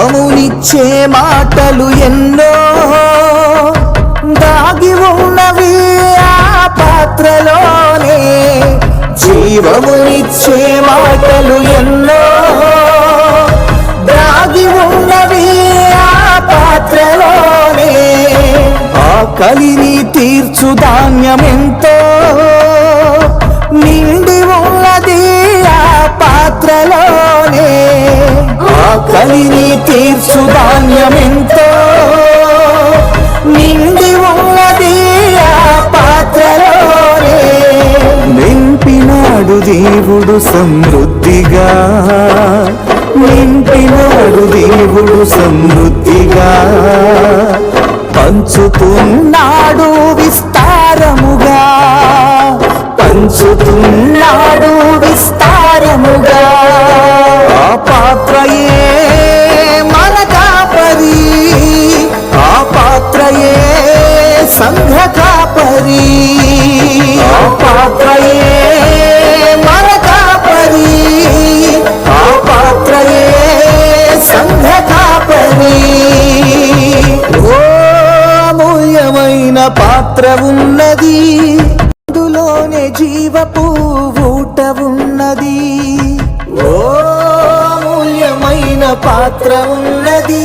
జీవమునిచ్చే మాటలు ఎన్నో దాగి ఉన్నవి ఆ పాత్రలోనే. జీవమునిచ్చే మాటలు ఎన్నో దాగి ఉన్నవి ఆ పాత్రలోనే. ఆకలిని తీర్చు ధాన్యమెంతో తీర్చు ధాన్యమెంతో నిండి ఉన్నది ఆ పాత్రలోనే. నింపినాడు దేవుడు సమృద్ధిగా. నింపినాడు దేవుడు సమృద్ధిగా. పంచుతున్నాడు విస్తారముగా. పంచుతున్నాడు కాపరి పాత్రయే మన కాపరి ఆ పాత్రయే సంఘ కాపరి ఓ అమూల్యమైన పాత్ర ఉన్నది. అందులోనే జీవపు ఊట ఉన్నది. ఓ అమూల్యమైన పాత్ర ఉన్నది.